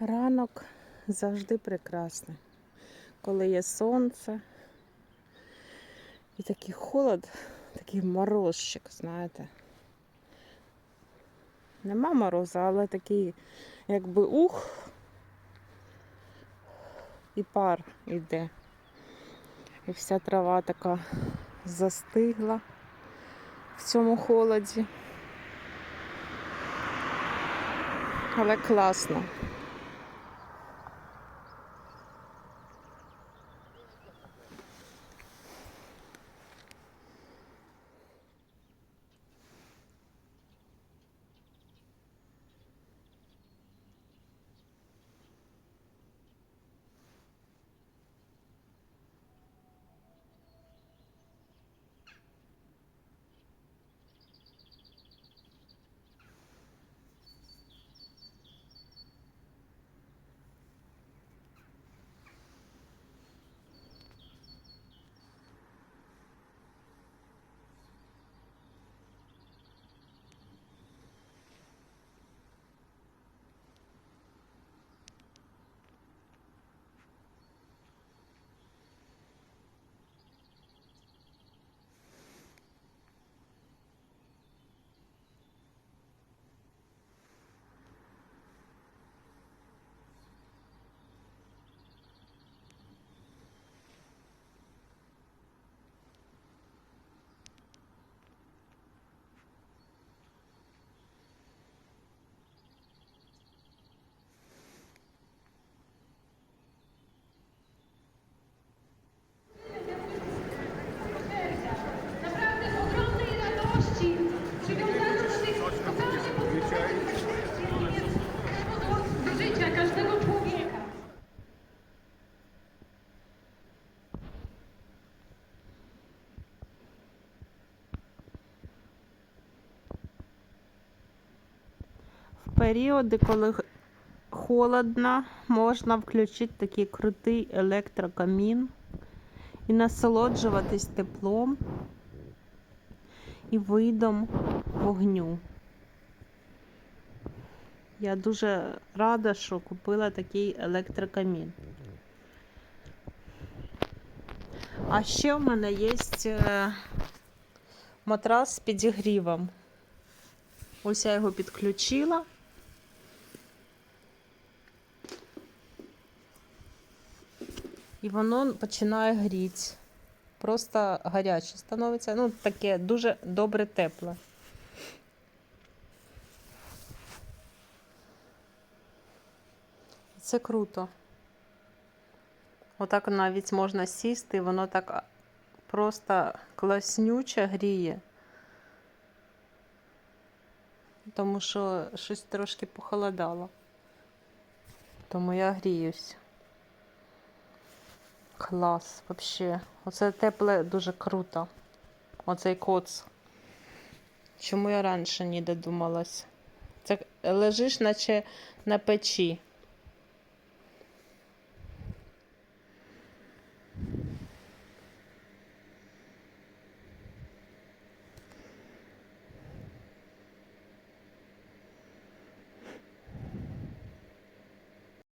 Ранок завжди прекрасний, коли є сонце і такий холод, такий морозчик, знаєте. Нема морозу, але такий, якби ух, і пар йде. І вся трава така застигла в цьому холоді. Але класно. В періоди, коли холодно, можна включити такий крутий електрокамін і насолоджуватись теплом і видом вогню. Я дуже рада, що купила такий електрокамін. А ще в мене є е, матрас з підігрівом. Ось я його підключила. І воно починає гріти. Просто гаряче становиться. Ну, таке дуже добре тепле. Це круто. Отак навіть можна сісти, воно так просто класнюче гріє. Тому що щось трошки похолодало. Тому я гріюсь. Клас, вообще. Оце тепле дуже круто. Оцей коц. Чому я раніше не додумалась? Це лежиш, наче на печі.